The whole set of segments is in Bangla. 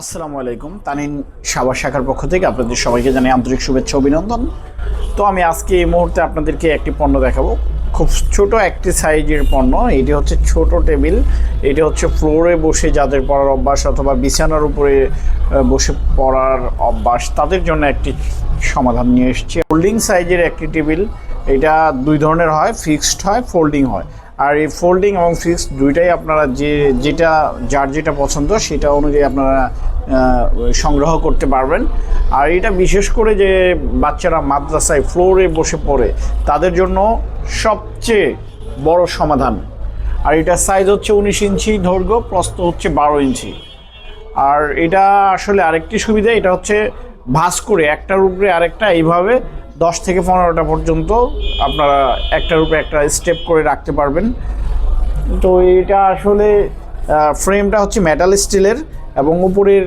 আসসালামু আলাইকুম, তানিন সাবার শাখার পক্ষ থেকে আপনাদের সবাইকে জানাই আন্তরিক শুভেচ্ছা, অভিনন্দন। তো আমি আজকে এই মুহূর্তে আপনাদেরকে একটি পণ্য দেখাবো। খুব ছোট একটি সাইজের পণ্য, এটি হচ্ছে ছোট টেবিল, এটি হচ্ছে ফ্লোরে বসে যাদের পড়ার অভ্যাস অথবা বিছানার উপরে বসে পড়ার অভ্যাস, তাদের জন্য একটি সমাধান নিয়ে এসেছি। ফোল্ডিং সাইজের একটি টেবিল, এটা দুই ধরনের হয়, ফিক্সড হয়, ফোল্ডিং হয়। আর এই ফোল্ডিং এবং ফিক্সড দুইটাই আপনারা যে, যেটা, যার যেটা পছন্দ, সেটা অনুযায়ী আপনারা সংগ্রহ করতে পারবেন। আর এটা বিশেষ করে যে বাচ্চারা মাদ্রাসায় ফ্লোরে বসে পড়ে, তাদের জন্য সবচেয়ে বড় সমাধান। আর এটা সাইজ হচ্ছে উনিশ ইঞ্চি দৈর্ঘ্য, প্রস্থ হচ্ছে বারো ইঞ্চি। আর এটা আসলে আরেকটি সুবিধা, এটা হচ্ছে ভাঁজ করে একটার উপরে আরেকটা, এইভাবে দশ থেকে পনেরোটা পর্যন্ত আপনারা একটার উপরে একটা স্টেপ করে রাখতে পারবেন। তো এটা আসলে ফ্রেমটা হচ্ছে মেটাল স্টিলের এবং উপরের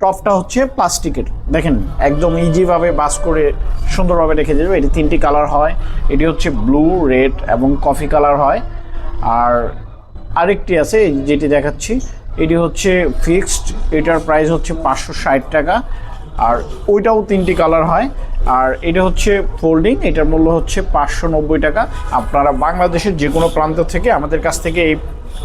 টপটা হচ্ছে প্লাস্টিকের। দেখেন, একদম ইজিভাবে বাস করে সুন্দরভাবে রেখে যাবে এটি তিনটি কালার হয়। এটি হচ্ছে ব্লু রেড এবং কফি কালার হয়। আর আরেকটি আছে যেটি দেখাচ্ছি। এটি হচ্ছে ফিক্সড এটার প্রাইস হচ্ছে পাঁচশো ষাট টাকা। আর ওইটাও তিনটি কালার হয়। আর এটা হচ্ছে ফোল্ডিং এটার মূল্য হচ্ছে পাঁচশো নব্বই টাকা। আপনারা বাংলাদেশের যে কোনো প্রান্ত থেকে আমাদের কাছ থেকে এই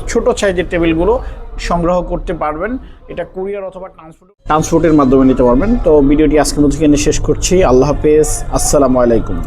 ছোট সাইজের টেবিলগুলো সংগ্রহ করতে পারবেন। এটা কুরিয়ার অথবা ট্রান্সপোর্ট ট্রান্সপোর্টের মাধ্যমে নিতে পারবেন। তো ভিডিওটি আজকের মধ্যে এখানে শেষ করছি। আল্লাহ হাফেজ। আসসালামু আলাইকুম।